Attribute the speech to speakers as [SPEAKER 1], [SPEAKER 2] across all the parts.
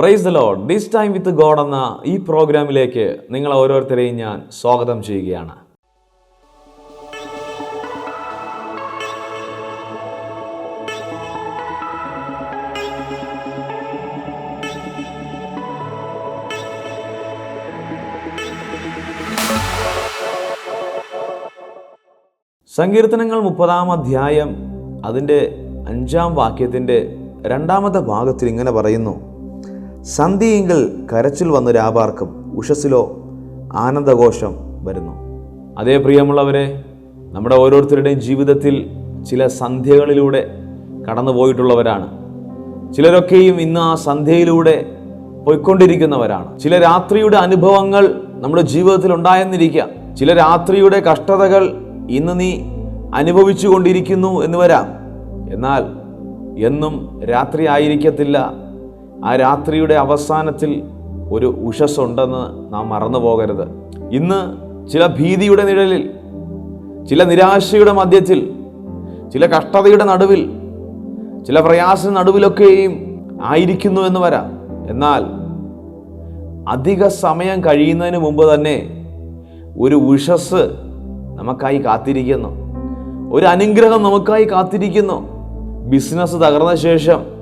[SPEAKER 1] Praise the lord this time with god എന്ന ഈ പ്രോഗ്രാമിലേക്ക് നിങ്ങൾ ഓരോരുത്തരെയും ഞാൻ സ്വാഗതം ചെയ്യുകയാണ്. സങ്കീർത്തനങ്ങൾ മുപ്പതാം അധ്യായം അതിന്റെ അഞ്ചാം വാക്യത്തിന്റെ രണ്ടാമത്തെ ഭാഗത്തിൽ ഇങ്ങനെ പറയുന്നു. സന്ധിയെങ്കിൽ കരച്ചിൽ വന്നു രാപാർക്കും ഉഷസ്സിലോ ആനന്ദഘോഷം വരുന്നു. അതേ പ്രിയമുള്ളവരെ നമ്മുടെ ഓരോരുത്തരുടെയും ജീവിതത്തിൽ ചില സന്ധ്യകളിലൂടെ കടന്നു പോയിട്ടുള്ളവരാണ് ചിലരൊക്കെയും ഇന്ന് ആ സന്ധ്യയിലൂടെ പോയിക്കൊണ്ടിരിക്കുന്നവരാണ്. ചില രാത്രിയുടെ അനുഭവങ്ങൾ നമ്മുടെ ജീവിതത്തിൽ ഉണ്ടായെന്നിരിക്കാം. ചില രാത്രിയുടെ കഷ്ടതകൾ ഇന്ന് നീ അനുഭവിച്ചു കൊണ്ടിരിക്കുന്നു എന്ന് വരാം. എന്നാൽ എന്നും രാത്രി ആയിരിക്കത്തില്ല. ആ രാത്രിയുടെ അവസാനത്തിൽ ഒരു ഉഷസ്സുണ്ടെന്ന് നാം മറന്നു പോകരുത്. ഇന്ന് ചില ഭീതിയുടെ നിഴലിൽ ചില നിരാശയുടെ മധ്യത്തിൽ ചില കഷ്ടതയുടെ നടുവിൽ ചില പ്രയാസ നടുവിലൊക്കെയും ആയിരിക്കുന്നു എന്ന് വരാം. എന്നാൽ അധിക സമയം കഴിയുന്നതിന് മുമ്പ് തന്നെ ഒരു ഉഷസ് നമുക്കായി കാത്തിരിക്കുന്നു. ഒരു അനുഗ്രഹം നമുക്കായി കാത്തിരിക്കുന്നു. ബിസിനസ് തകർന്ന ശേഷം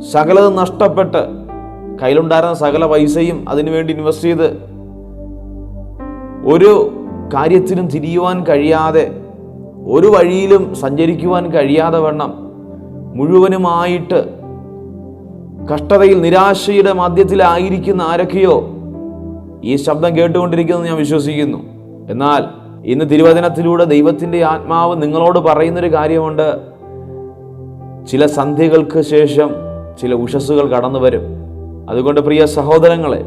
[SPEAKER 1] സകലതും നഷ്ടപ്പെട്ട് കയ്യിലുണ്ടായിരുന്ന സകല പൈസയും അതിനുവേണ്ടി ഇൻവെസ്റ്റ് ചെയ്ത് ഒരു കാര്യത്തിനും തിരിയുവാൻ കഴിയാതെ ഒരു വഴിയിലും സഞ്ചരിക്കുവാൻ കഴിയാതെ വണ്ണം മുഴുവനുമായിട്ട് കഷ്ടതയിൽ നിരാശയുടെ മധ്യത്തിലായിരിക്കുന്ന ആരൊക്കെയോ ഈ ശബ്ദം കേട്ടുകൊണ്ടിരിക്കുന്നത് ഞാൻ വിശ്വസിക്കുന്നു. എന്നാൽ ഇന്ന് തിരുവചനത്തിലൂടെ ദൈവത്തിന്റെ ആത്മാവ് നിങ്ങളോട് പറയുന്നൊരു കാര്യമുണ്ട്. ചില സന്ധ്യകൾക്ക് ശേഷം ചില ഉഷസ്സുകൾ കടന്നു വരും. അതുകൊണ്ട് പ്രിയ സഹോദരങ്ങളെ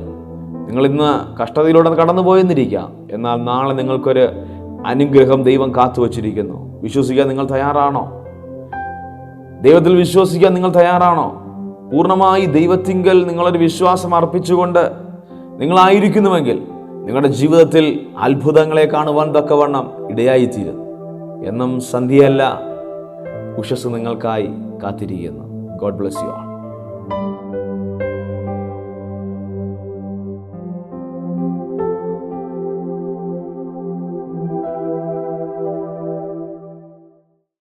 [SPEAKER 1] നിങ്ങൾ ഇന്ന് കഷ്ടതയിലൂടെ കടന്നു പോയെന്നിരിക്കാം. എന്നാൽ നാളെ നിങ്ങൾക്കൊരു അനുഗ്രഹം ദൈവം കാത്തു വച്ചിരിക്കുന്നു. വിശ്വസിക്കാൻ നിങ്ങൾ തയ്യാറാണോ? ദൈവത്തിൽ വിശ്വസിക്കാൻ നിങ്ങൾ തയ്യാറാണോ? പൂർണമായി ദൈവത്തിങ്കൽ നിങ്ങളൊരു വിശ്വാസം അർപ്പിച്ചുകൊണ്ട് നിങ്ങളായിരിക്കുന്നുവെങ്കിൽ നിങ്ങളുടെ ജീവിതത്തിൽ അത്ഭുതങ്ങളെ കാണുവാൻ തക്കവണ്ണം ഇടയായിത്തീരും. എന്നും സന്ധ്യയല്ല ഉഷസ് നിങ്ങൾക്കായി കാത്തിരിക്കുന്നു. God bless you all Thank you.